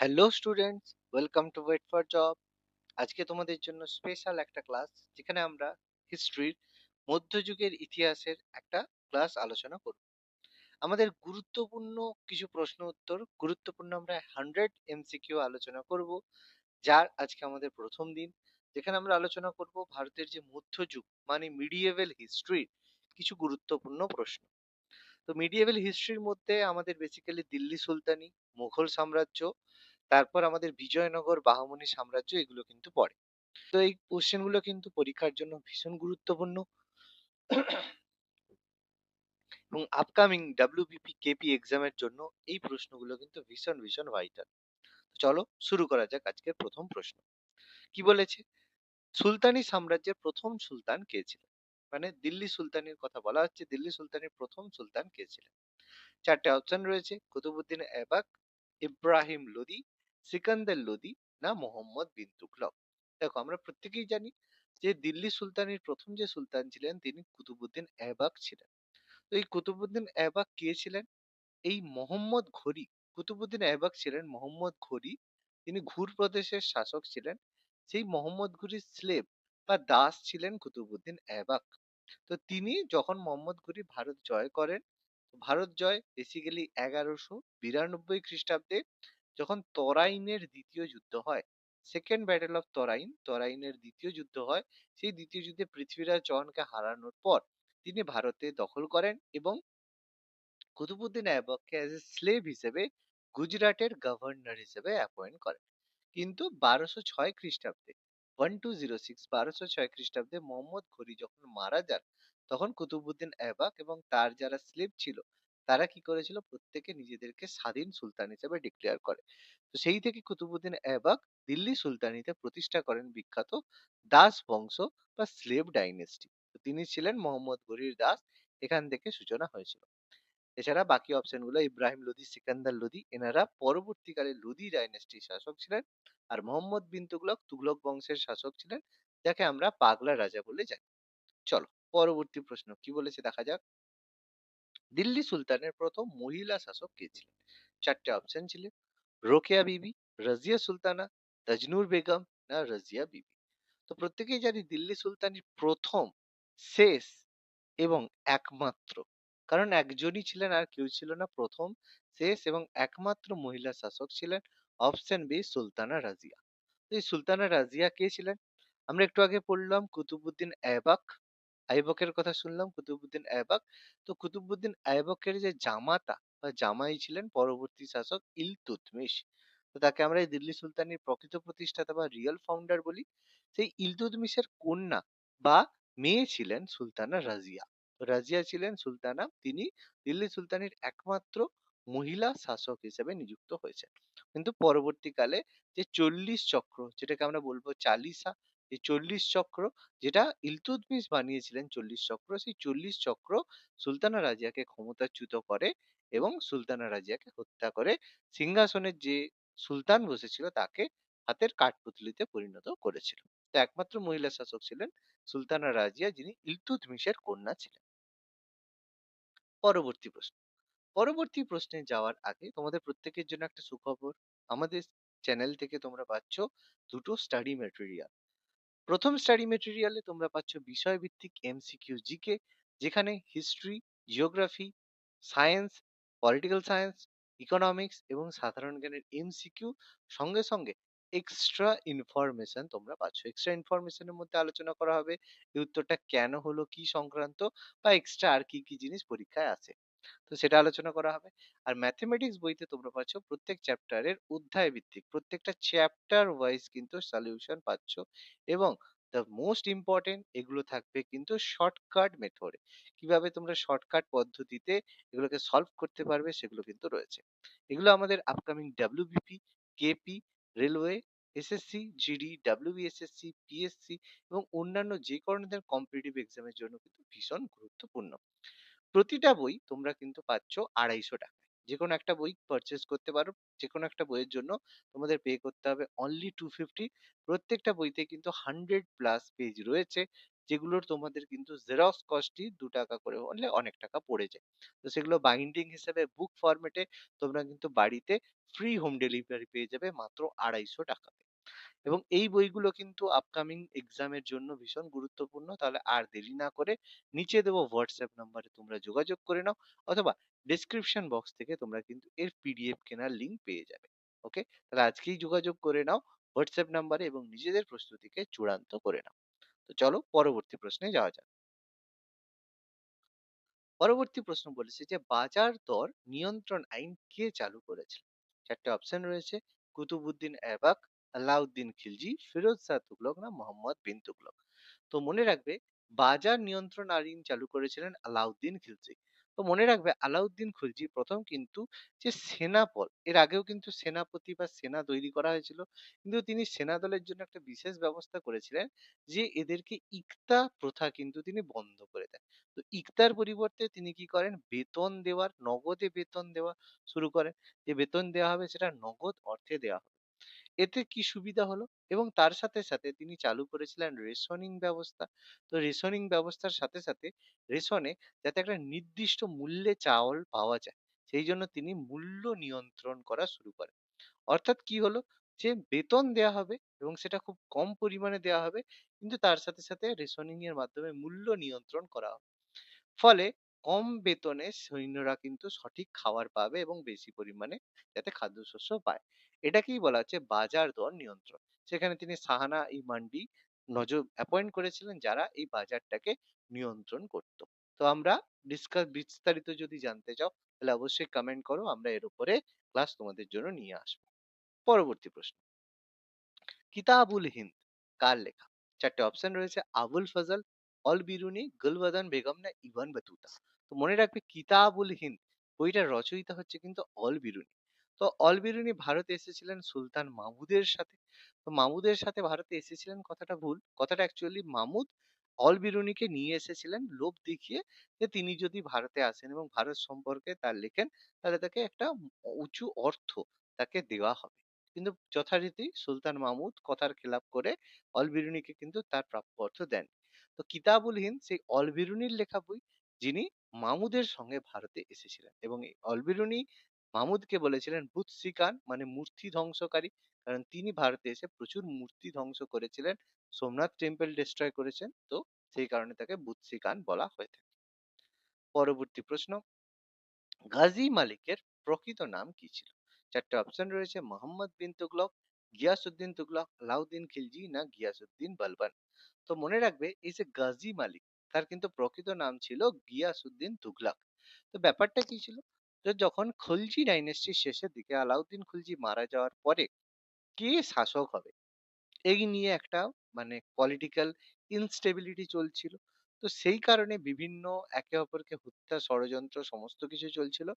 Hello students welcome to wait for job আজকে তোমাদের জন্য স্পেশাল একটা ক্লাস যেখানে আমরা হিস্ট্রির মধ্যযুগের ইতিহাসের একটা ক্লাস আলোচনা করব। আমাদের গুরুত্বপূর্ণ কিছু প্রশ্ন উত্তর, গুরুত্বপূর্ণ আমরা হান্ড্রেড এমসিকিউ আলোচনা করব, যার আজকে আমাদের প্রথম দিন। যেখানে আমরা আলোচনা করব ভারতের যে মধ্যযুগ মানে মিডিয়েভেল হিস্ট্রির কিছু গুরুত্বপূর্ণ প্রশ্ন। তো মিডিয়েভেল হিস্ট্রির মধ্যে আমাদের বেসিক্যালি দিল্লি সুলতানি, মুঘল সাম্রাজ্য তারপর আমাদের বিজয়নগর বাহমনি সাম্রাজ্য এগুলো কিন্তু পড়ে। তো এই কোশ্চেনগুলো কিন্তু পরীক্ষার জন্য ভীষণ গুরুত্বপূর্ণ। এবং আপকামিং ডাব্লিউবিপি কেপি এক্সামের জন্য এই প্রশ্নগুলো কিন্তু ভীষণ ভীষণ ভাইটাল চলো শুরু করা যাক আজকের প্রথম প্রশ্ন। কি বলেছে? সুলতানি সাম্রাজ্যের প্রথম সুলতান কে ছিলেন? মানে দিল্লি সুলতানির কথা বলা হচ্ছে, দিল্লি সুলতানির প্রথম সুলতান কে ছিলেন? চারটে অপশন রয়েছে, কুতুবুদ্দিন এবাক ইব্রাহিম লোদি সিকান্দার লোদি না মোহাম্মদ বিন তুগলক দেখো আমরা প্রত্যেকেই জানি যে দিল্লি সুলতানের প্রথম যে সুলতান ছিলেন তিনি কুতুবুদ্দিন এবাক ছিলেন। তো এই কুতুবুদ্দিন এবাক কে ছিলেন? এই মোহাম্মদ ঘড়ি, কুতুবুদ্দিন এবাক ছিলেন মোহাম্মদ ঘড়ি, তিনি ঘুর প্রদেশের শাসক ছিলেন। সেই মোহাম্মদ ঘুরির স্লেভ বা দাস ছিলেন কুতুবুদ্দিন এবাক তো তিনি যখন মোহাম্মদ ঘুরি ভারত জয় করেন, ভারত জয় বেসিক্যালি এগারোশো বিরানব্বই খ্রিস্টাব্দে যখন তরাইনের দ্বিতীয় যুদ্ধ হয় সেকেন্ড ব্যাটেল অফ তরাইন তরাইনের দ্বিতীয় যুদ্ধ হয়, সেই দ্বিতীয় যুদ্ধে পৃথ্বীরাজ চৌহানকে হারানোর পর তিনি ভারতে দখল করেন এবং কুতুবুদ্দিন আইবককে অ্যাজ এ স্লেভ হিসেবে গুজরাটের গভর্নর হিসেবে অ্যাপয়েন্ট করেন। কিন্তু বারোশো ছয় খ্রিস্টাব্দে ওয়ান টু জিরো সিক্স বারোশো ছয় খ্রিস্টাব্দে মোহাম্মদ ঘুরি যখন মারা যান, তখন কুতুবুদ্দিন আইবাক এবং তার যারা স্লেভ ছিল তারা কি করেছিল? প্রত্যেকে নিজেদেরকে স্বাধীন সুলতান হিসেবে ডিক্লেয়ার করে। তো সেই থেকে কুতুবুদ্দিন এবাক দিল্লি সুলতানিতে প্রতিষ্ঠা করেন বিখ্যাত দাস বংশ বা স্লেভ ডাইনেস্টি তো তিনি ছিলেন মোহাম্মদ গরির দাস, এখান থেকে সূচনা হয়েছিল। এছাড়া বাকি অপশনগুলো ইব্রাহিম লোদি, সিকান্দার লোদি, এনারা পরবর্তীকালে লোদি ডাইনেস্টির শাসক ছিলেন আর মোহাম্মদ বিন তুগলক তুগলক বংশের শাসক ছিলেন, যাকে আমরা পাগলা রাজা বলে জানি। চলো, পরবর্তী প্রশ্ন, কি বলেছে দেখা যাক? দিল্লি সুলতানের প্রথম মহিলা শাসক কে ছিলেন? চারটে অপশন ছিল রোকেয়া বিবি রাজিয়া সুলতানা তাজনুর বেগম না রাজিয়া বিবি। তো প্রত্যেকেই জানি দিল্লি সুলতানের প্রথম শেষ এবং একমাত্র। কারণ একজনই ছিলেন আর কেউ ছিল না। প্রথম শেষ এবং একমাত্র মহিলা শাসক ছিলেন অপশন বি সুলতানা রাজিয়া। এই সুলতানা রাজিয়া কে ছিলেন? আমরা একটু আগে পড়লাম কুতুবুদ্দিন এবাক আইবকের কথা শুনলাম, কুতুবুদ্দিন আইবক। তো কুতুবুদ্দিন আইবকের যে জামাতা বা জামাই ছিলেন পরবর্তী শাসক ইলতুতমিশ তো তাকে আমরা এই দিল্লি সুলতানির প্রকৃত প্রতিষ্ঠাতা বা রিয়েল ফাউন্ডার বলি। সেই ইলতুতমিশের কন্যা বা মেয়ে ছিলেন সুলতানা রাজিয়া। রাজিয়া ছিলেন সুলতানা। তিনি দিল্লি সুলতানির একমাত্র মহিলা শাসক হিসেবে নিযুক্ত হয়েছেন। কিন্তু পরবর্তীকালে যে চল্লিশ চক্র, যেটাকে আমরা বলব চালিশা এই চল্লিশ চক্র, যেটা ইলতুৎমিশ বানিয়েছিলেন চল্লিশ চক্র, সেই চল্লিশ চক্র সুলতানা রাজিয়াকে ক্ষমতাচ্যুত করে এবং সুলতানা রাজিয়াকে হত্যা করে সিংহাসনের যে সুলতান বসেছিল তাকে হাতের কাঠপুতলিতে পরিণত করেছিল। তো একমাত্র মহিলা শাসক ছিলেন সুলতানা রাজিয়া, যিনি ইলতুৎমিশের কন্যা ছিলেন। পরবর্তী প্রশ্ন। পরবর্তী প্রশ্নে যাওয়ার আগে তোমাদের প্রত্যেকের জন্য একটা সুখবর। আমাদের চ্যানেল থেকে তোমরা পাচ্ছ দুটো স্টাডি ম্যাটেরিয়াল। প্রথম স্টাডি ম্যাটেরিয়ালে তোমরা পাচ্ছ বিষয়ভিত্তিক এমসিকিউ জিকে, যেখানে history, geography, science, political science, economics এবং সাধারণ জ্ঞানের এমসিকিউ সঙ্গে সঙ্গে এক্সট্রা ইনফরমেশন তোমরা পাচ্ছ। এক্সট্রা ইনফরমেশনের মধ্যে আলোচনা করা হবে, এই উত্তরটা কেন হলো, কি সংক্রান্ত, বা এক্সট্রা আর কি কি জিনিস পরীক্ষায় আসে তো সেটা আলোচনা করা হবে। আর ম্যাথমেটিক্স বইতে তোমরা পাচ্ছ প্রত্যেক চ্যাপ্টারের অধ্যায় ভিত্তিক। প্রত্যেকটা চ্যাপ্টার ওয়াইজ কিন্তু সলিউশন পাচ্ছ এবং দ্য মোস্ট ইম্পর্টেন্ট এগুলো থাকবে কিন্তু শর্টকাট মেথডে কীভাবে তোমরা শর্টকাট পদ্ধতিতে এগুলোকে সলভ করতে পারবে সেগুলো কিন্তু রয়েছে। এগুলো আমাদের upcoming WBP KP railway SSC GD WBSSC PSC এবং অন্যান্য যে কোনো কম্পিটিটিভ এক্সামের জন্য কিন্তু ভীষণ গুরুত্বপূর্ণ। প্রতিটা বই তোমরা কিন্তু পাচ্ছ আড়াইশো টাকায় যে কোনো একটা বই পারচেস করতে পারো যে কোনো একটা বইয়ের জন্য তোমাদের পে করতে হবে অনলি টু ফিফটি প্রত্যেকটা বইতে কিন্তু হান্ড্রেড প্লাস পেজ রয়েছে, যেগুলোর তোমাদের কিন্তু জেরক্স কস্টই ৳২ করে হলে অনেক টাকা পড়ে যায়। তো সেগুলো বাইন্ডিং হিসেবে বুক ফরম্যাটে তোমরা কিন্তু বাড়িতে ফ্রি হোম ডেলিভারি পেয়ে যাবে মাত্র ৳২৫০ তে। এবং এই বইগুলো কিন্তু আপকামিং এক্সামের জন্য ভীষণ গুরুত্বপূর্ণ। তাহলে আর দেরি না করে নিচে দেবো হোয়াটসঅ্যাপ নাম্বারে তোমরা যোগাযোগ করে নাও অথবা ডেসক্রিপশন বক্স থেকে তোমরা কিন্তু এর পিডিএফ কেনার লিঙ্ক পেয়ে যাবে। ওকে তাহলে আজকেই যোগাযোগ করে নাও হোয়াটসঅ্যাপ নাম্বারে এবং নিজেদের প্রস্তুতিকে চূড়ান্ত করে নাও। তো চলো পরবর্তী প্রশ্নে যাওয়া যাক। পরবর্তী প্রশ্ন বলেছে যে, বাজার দর নিয়ন্ত্রণ আইন কে চালু করেছিল চারটে অপশন রয়েছে। কুতুবুদ্দিন এবাক আলাউদ্দিন খিলজি, ফিরোজ শাহ তুগলক না মোহাম্মদ বিন তুগলক। তো মনে রাখবে বাজার নিয়ন্ত্রণ আইন চালু করেছিলেন আলাউদ্দিন খিলজি। তো মনে রাখবে আলাউদ্দিন খিলজি প্রথম কিন্তু যে সেনাপল এর আগেও কিন্তু সেনাপতি বা সেনা তৈরি করা হয়েছিল। কিন্তু তিনি সেনাদলের জন্য একটা বিশেষ ব্যবস্থা করেছিলেন যে এদেরকে ইকতা প্রথা কিন্তু তিনি বন্ধ করে দেন। তো ইকতার পরিবর্তে তিনি কি করেন বেতন দেওয়ার নগদে বেতন দেওয়া শুরু করেন। যে বেতন দেওয়া হবে সেটা নগদ অর্থে দেওয়া হবে। এতে কি সুবিধা হলো? এবং তার সাথে, সাথে তিনি চালু করেছিলেন রেশনিং ব্যবস্থা। তো রেশনিং ব্যবস্থার সাথে, সাথে রেশনে যাতে একটা নির্দিষ্ট মূল্যে চাউল পাওয়া যায়, সেই জন্য তিনি মূল্য নিয়ন্ত্রণ করা শুরু করেন। অর্থাৎ কি হলো? যে বেতন দেয়া হবে এবং সেটা খুব কম পরিমাণে দেওয়া হবে। কিন্তু তার সাথে, সাথে রেশনিং এর মাধ্যমে মূল্য নিয়ন্ত্রণ করা হবে। ফলে কম বেতনে সৈন্যরা কিন্তু সঠিক খাবার পাবে এবং বেশি পরিমাণে যাতে খাদ্যশস্য পায়। এটাকেই বলা হচ্ছে বাজার দর নিয়ন্ত্রণ। সেখানে তিনি সাহানা-ই-মান্ডি নজর অ্যাপয়েন্ট করেছিলেন যারা এই বাজারটাকে নিয়ন্ত্রণ করত। তো আমরা ডিসকাস বিস্তারিত যদি জানতে চাও তাহলে অবশ্যই কমেন্ট করো। আমরা এর উপরে ক্লাস তোমাদের জন্য নিয়ে আসব। পরবর্তী প্রশ্ন। কিতাবুল হিন্দ কার লেখা? ৪ টে অপশন রয়েছে আবুল ফজল, অল বিরুনি, গুলবদন বেগম না ইবন বতুতা। তো মনে রাখবে কিতাবুল হিন্দ বইটার রচয়িতা হচ্ছে কিন্তু অল বিরুনি। তো অল বিরুনি ভারতে এসেছিলেন সুলতান মাহমুদের সাথে। তো মাহমুদের সাথে ভারতে এসেছিলেন কথাটা ভুল। কথাটা অ্যাকচুয়ালি মাহমুদ অল বিরুনিকে নিয়ে এসেছিলেন লোভ দেখিয়ে যে তিনি যদি ভারতে আসেন এবং ভারত সম্পর্কে তার লেখেন, তাহলে তাকে একটা উঁচু অর্থ তাকে দেওয়া হবে। কিন্তু যথারীতি সুলতান মাহমুদ কথার খেলাপ করে অল বিরুনিকে কিন্তু তার প্রাপ্য অর্থ দেন। তো কিতাবুল হিন্দ সেই অল বিরুনির লেখা বই যিনি মামুদের সঙ্গে ভারতে এসেছিলেন এবং এই অল বিরুনি বলেছিলেন বুৎসিকান মানে মূর্তি ধ্বংসকারী। কারণ তিনি ভারতে এসে প্রচুর মূর্তি ধ্বংস করেছিলেন। সোমনাথ টেম্পল ডেস্ট্রয় করেছেন। তো সেই কারণে তাকে বুৎসিকান বলা হয়ে থাকে। পরবর্তী প্রশ্ন। গাজী মালিকের প্রকৃত নাম কি ছিল? ৪ টে অপশন রয়েছে মোহাম্মদ বিন তুগলক, গিয়াসউদ্দিন তুগলক, আলাউদ্দিন খিলজি না গিয়াসউদ্দিন বলবন। তো মনে রাখবে এই যে গাজী মালিক তার কিন্তু প্রকৃত নাম ছিল গিয়াসউদ্দিন তুগলক। তো ব্যাপারটা কি ছিল? যে যখন খলজি ডাইনেস্টির শেষের দিকে আলাউদ্দিন খিলজি মারা যাওয়ার পরে কে শাসক হবে? এই নিয়ে একটা মানে পলিটিক্যাল ইনস্টেবিলিটি চলছিল। তো সেই কারণে বিভিন্ন একে অপরকে হত্যা, ষড়যন্ত্র, সমস্ত কিছু চলছিল।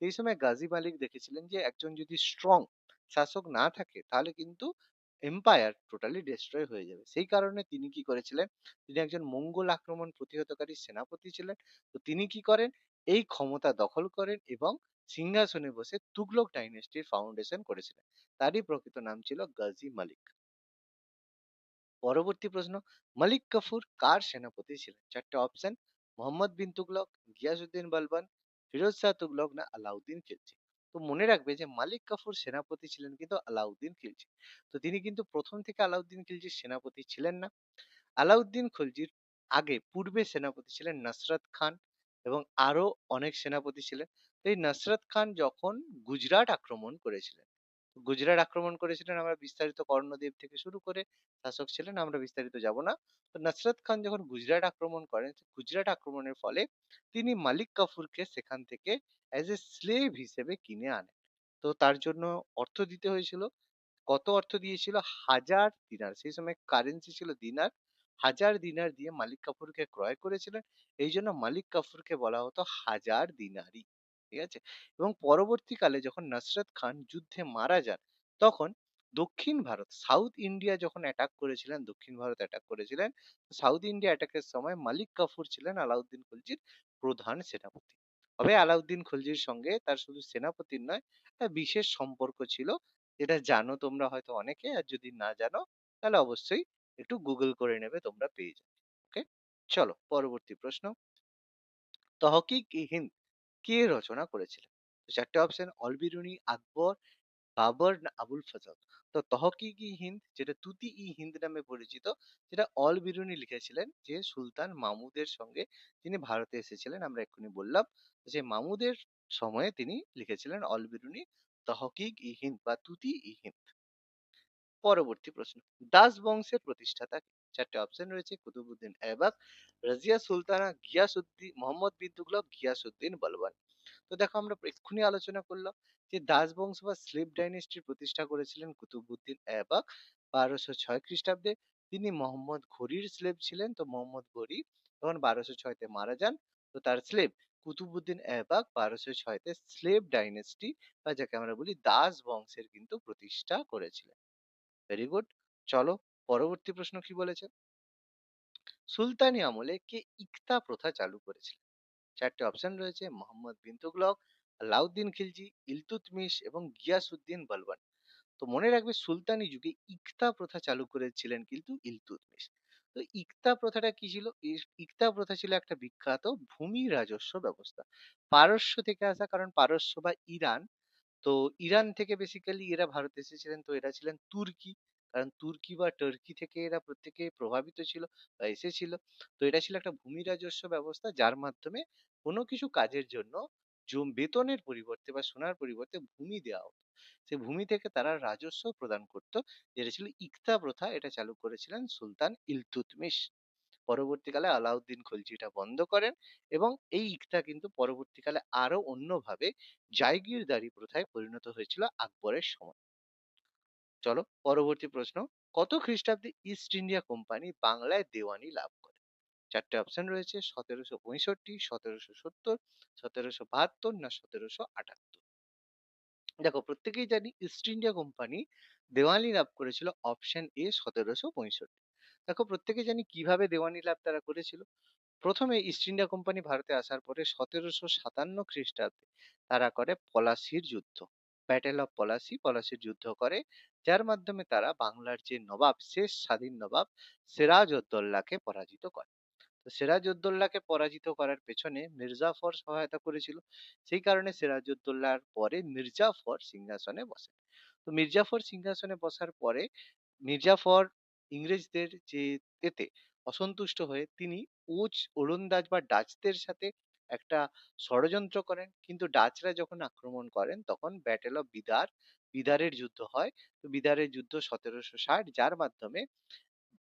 সেই সময় গাজী মালিক দেখেছিলেন যে একজন যদি স্ট্রং শাসক না থাকে, তাহলে কিন্তু এম্পায়ার টোটালি ডেস্ট্রয় হয়ে যাবে। সেই কারণে তিনি কি করেছিলেন? তিনি একজন মঙ্গোল আক্রমণ প্রতিহতকারী সেনাপতি ছিলেন। তো তিনি কি করেন? এই ক্ষমতা দখল করেন এবং সিংহাসনে বসে তুগলক ডাইনেস্টির ফাউন্ডেশন করেছিলেন। তারই প্রকৃত নাম ছিল গাজী মালিক। পরবর্তী প্রশ্ন মালিক কাফুর কার সেনাপতি ছিলেন? ৪ টে অপশন মোহাম্মদ বিন তুগলক, গিয়াসউদ্দিন বলবন, ফিরোজ শাহ তুগলক না আলাউদ্দিন খিলজি। তো মনে রাখবে যে মালিক কাফুর সেনাপতি ছিলেন কিন্তু আলাউদ্দিন খিলজি। তো তিনি কিন্তু প্রথম থেকে আলাউদ্দিন খিলজির সেনাপতি ছিলেন না। আলাউদ্দিন খিলজির আগে পূর্বে সেনাপতি ছিলেন নাসরাত খান এবং আরও অনেক সেনাপতি ছিলেন। তো এই নাসরাত খান যখন গুজরাট আক্রমণ করেছিলেন গুজরাট আক্রমণ করেছিলেন আমরা বিস্তারিত কর্ণদেব থেকে শুরু করে শাসক ছিলেন আমরা বিস্তারিত যাব না। তো নসরত খান যখন গুজরাট আক্রমণ করেন, গুজরাট আক্রমণের ফলে তিনি মালিক কাফুরকে সেখান থেকে অ্যাজ এ স্লেভ হিসেবে কিনে আনেন। তো তার জন্য অর্থ দিতে হয়েছিল। কত অর্থ দিয়েছিল? হাজার দিনার। সেই সময় কারেন্সি ছিল দিনার। হাজার দিনার দিয়ে মালিক কাফুরকে ক্রয় করেছিলেন। এই জন্য মালিক কাফুরকে বলা হতো হাজার দিনারি। ঠিক আছে? এবং পরবর্তীকালে যখন নসরত খান যুদ্ধে মারা যান, তখন দক্ষিণ ভারত, সাউথ ইন্ডিয়া যখন অ্যাটাক করেছিলেন, দক্ষিণ ভারত অ্যাটাক করেছিলেন, সাউথ ইন্ডিয়া অ্যাটাকের সময় মালিক কাফুর ছিলেন আলাউদ্দিন খলজির প্রধান সেনাপতি। তবে আলাউদ্দিন খলজির সঙ্গে তার শুধু সেনাপতির নয়, একটা বিশেষ সম্পর্ক ছিল। যেটা জানো তোমরা হয়তো অনেকে। আর যদি না জানো তাহলে অবশ্যই একটু গুগল করে নেবে তোমরা পেয়ে যাবে। ওকে? চলো পরবর্তী প্রশ্ন তহকিক হিন্দ কে রচনা করেছিলেন? চারটে অপশন অলবিরুনি, আকবর, বাবর না আবুল ফজল। তো তহকিক হিন্দ, যেটা তুতি ই হিন্দ নামে পরিচিত, যেটা অল বিরুনি লিখেছিলেন যে সুলতান মামুদের সঙ্গে তিনি ভারতে এসেছিলেন, আমরা এক্ষুনি বললাম। যে মামুদের সময়ে তিনি লিখেছিলেন অল বিরুনি তহকিক ই হিন্দ বা তুতি ই হিন্দ। পরবর্তী প্রশ্ন, দাস বংশের প্রতিষ্ঠাতা? চারটি অপশন রয়েছে, কুতুবুদ্দিন এবাক রাজিয়া সুলতানা, গিয়াসউদ্দিন, মোহাম্মদ বিন তুগলক গিয়াসউদ্দিন বলবান। তো দেখো আমরা এক্ষুনি আলোচনা করলাম যে দাস বংশ বা স্লিপ ডাইনেস্টির প্রতিষ্ঠা করেছিলেন কুতুবুদ্দিন এবাক বারোশো ছয় খ্রিস্টাব্দে। তিনি মোহাম্মদ ঘড়ির স্লেভ ছিলেন, তো মোহাম্মদ ঘড়ি তখন বারোশো ছয়তে মারা যান, তো তার স্লেভ কুতুবুদ্দিন এবাক বারোশো ছয়তে স্লেভ ডাইনেস্টি বা যাকে আমরা বলি দাস বংশের কিন্তু প্রতিষ্ঠা করেছিলেন। ভেরি গুড চলো পরবর্তী প্রশ্ন কি বলেছে সুলতানি আমলে কে ইকতা প্রথা চালু করেছিলেন? চারটে অপশন রয়েছে, মোহাম্মদ বিন তুগলক, আলাউদ্দিন খিলজি ইলতুতমিশ এবং গিয়াসউদ্দিন বলবান তো মনে রাখবে সুলতানি যুগে ইকতা প্রথা চালু করেছিলেন কিন্তু ইলতুতমিশ তো ইকতা প্রথাটা কি ছিল? ইকতা প্রথা ছিল একটা বিখ্যাত ভূমি রাজস্ব ব্যবস্থা। পারস্য থেকে আসা, কারণ পারস্য বা ইরান। তো ইরান থেকে বেসিক্যালি এরা ভারতে এসেছিলেন, তো এরা ছিলেন তুর্কি। কারণ তুর্কি বা টার্কি থেকে এরা প্রত্যেকে প্রভাবিত ছিল বা এসেছিল। তো এটা ছিল একটা ভূমি রাজস্ব ব্যবস্থা যার মাধ্যমে কোনো কিছু কাজের জন্য জম, বেতনের পরিবর্তে বা সোনার পরিবর্তে ভূমি দেওয়া হতো। সেই ভূমি থেকে তারা রাজস্ব প্রদান করত, যেটা ছিল ইকতা প্রথা, এটা চালু করেছিলেন সুলতান ইলতুৎমিশ পরবর্তীকালে আলাউদ্দিন খলজি এটা বন্ধ করেন এবং এই ইকতা কিন্তু পরবর্তীকালে আরও অন্যভাবে জায়গিরদারি প্রথায় পরিণত হয়েছিল আকবরের সময়। চলো পরবর্তী প্রশ্ন। কত খ্রিস্টাব্দে ইস্ট ইন্ডিয়া কোম্পানি বাংলায় দেওয়ানি লাভ করে? চারটে অপশন রয়েছে, সতেরোশো পঁয়ষট্টি সতেরোশো সত্তর, সতেরোশো বাহাত্তর না সতেরোশো আটাত্তর। দেখো, প্রত্যেকেই জানি ইস্ট ইন্ডিয়া কোম্পানি দেওয়ানি লাভ করেছিল অপশন এ সতেরোশো পঁয়ষট্টি। দেখো প্রত্যেকে জানি কীভাবে দেওয়ানি লাভ তারা করেছিল। প্রথমে ইস্ট ইন্ডিয়া কোম্পানি ভারতে আসার পরে সতেরোশো সাতান্ন খ্রিস্টাব্দে তারা করে পলাশির যুদ্ধ। ব্যাটেল অফ পলাশি পলাশির যুদ্ধ করে। যার মাধ্যমে তারা বাংলার যে নবাব, শেষ স্বাধীন নবাব সিরাজ উদ্দৌলাকে পরাজিত করে। তো সিরাজ উদ্দৌলাকে পরাজিত করার পেছনে মির্জাফর সহায়তা করেছিল। সেই কারণে সিরাজ উদ্দৌলার পরে মির্জাফর সিংহাসনে বসে। তো মির্জাফর সিংহাসনে বসার পরে মির্জাফর ইংরেজদের যে এতে অসন্তুষ্ট হয়ে তিনি উচ ওলন্দাজ বা ডাচদের সাথে একটা ষড়যন্ত্র করেন। কিন্তু ডাচরা যখন আক্রমণ করেন, তখন ব্যাটেল অফ বিদার বিদারের যুদ্ধ হয়। তো বিদারের যুদ্ধ সতেরোশো ষাট, যার মাধ্যমে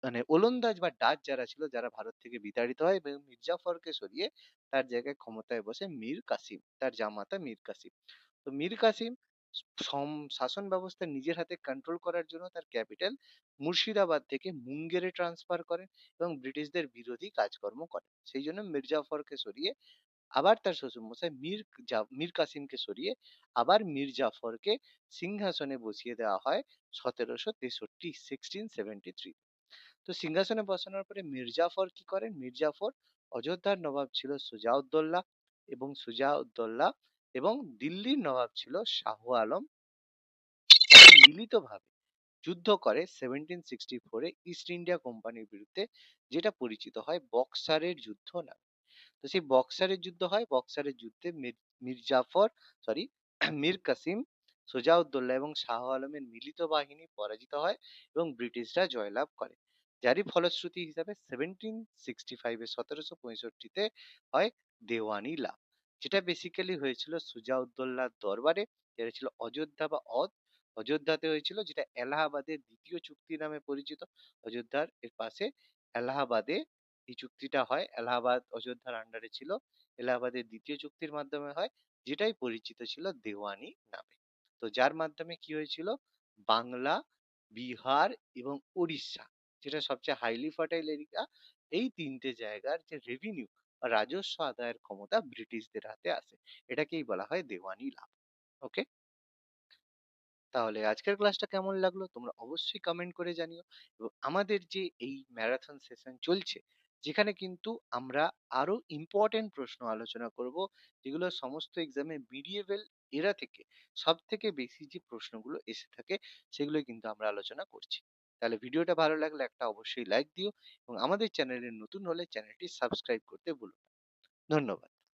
মানে ওলন্দাজ বা ডাচ যারা ছিল, যারা ভারত থেকে বিতাড়িত হয় এবং মির্জাফরকে সরিয়ে তার জায়গায় ক্ষমতায় বসে মীর কাসিম, তার জামাতা মীর কাসিম। তো মীর কাসিম সম, শাসন ব্যবস্থা নিজের হাতে কন্ট্রোল করার জন্য তার ক্যাপিটাল মুর্শিদাবাদ থেকে মুঙ্গেরে ট্রান্সফার করেন এবং ব্রিটিশদের বিরোধী কাজকর্ম করেন। সেই জন্য মির্জাফরকে সরিয়ে আবার তার শ্বশুরমশাই মীর মীর কাসিমকে সরিয়ে আবার মীর জাফরকে সিংহাসনে বসিয়ে দেওয়া হয় সতেরোশো তেষট্টি সিক্সটিন সেভেন্টি থ্রি তো সিংহাসনে বসানোর পরে মির্জাফর কি করেন? মির্জাফর অযোধ্যার নবাব ছিল সুজাউদ্দৌলা এবং সুজাউদ্দৌলা এবং দিল্লির নবাব ছিল শাহ আলম। মিলিতভাবে যুদ্ধ করে সেভেন্টিন সিক্সটি ফোরে ইস্ট ইন্ডিয়া কোম্পানির বিরুদ্ধে, যেটা পরিচিত হয় বক্সারের যুদ্ধ নামে। তো সেই বক্সারের যুদ্ধ হয়। বক্সারের যুদ্ধে মির- মির্জাফর সরি মীর কাসিম, সুজাউদ্দৌলা এবং শাহ আলমের মিলিত বাহিনী পরাজিত হয় এবং ব্রিটিশরা জয়লাভ করে। যারই ফলশ্রুতি হিসাবে সেভেন্টিন সিক্সটি ফাইভে সতেরোশো পঁয়ষট্টিতে হয় দেওয়ানি লাভ। যেটা বেসিক্যালি হয়েছিল সুজাউদ্দৌলার দরবারে, যেটা ছিল অযোধ্যা বা অদ অযোধ্যাতে হয়েছিল যেটা এলাহাবাদের দ্বিতীয় চুক্তি নামে পরিচিত। অযোধ্যার এর পাশে এলাহাবাদে এই চুক্তিটা হয়, এলাহাবাদ অযোধ্যার আন্ডারে ছিল। এলাহাবাদের দ্বিতীয় চুক্তির মাধ্যমে হয়, যেটাই পরিচিত ছিল দেওয়ানি নামে। তো যার মাধ্যমে কি হয়েছিল? বাংলা, বিহার এবং উড়িষ্যা যেটা সবচেয়ে হাইলি ফার্টাইল এরিয়া এই তিনটে জায়গার যে রেভিনিউ রাজস্ব আদায়ের ক্ষমতা ব্রিটিশদের হাতে আসে এটাকেই বলা হয় দেওয়ানি লাভ। ওকে তাহলে আজকের ক্লাসটা কেমন লাগল? তোমরা অবশ্যই কমেন্ট করে জানিও। এবং আমাদের যে এই ম্যারাথন সেশন চলছে যেখানে কিন্তু আমরা আরও ইম্পর্টেন্ট প্রশ্ন আলোচনা করব, যেগুলো সমস্ত এক্সামে মিডিয়েভেল এরা থেকে সব থেকে বেশি যে প্রশ্নগুলো এসে থাকে, সেগুলো কিন্তু আমরা আলোচনা করছি তাহলে ভিডিওটা ভালো লাগলে একটা অবশ্যই লাইক দিও এবং আমাদের চ্যানেলে নতুন হলে চ্যানেলটি সাবস্ক্রাইব করতে ভুলো না। ধন্যবাদ।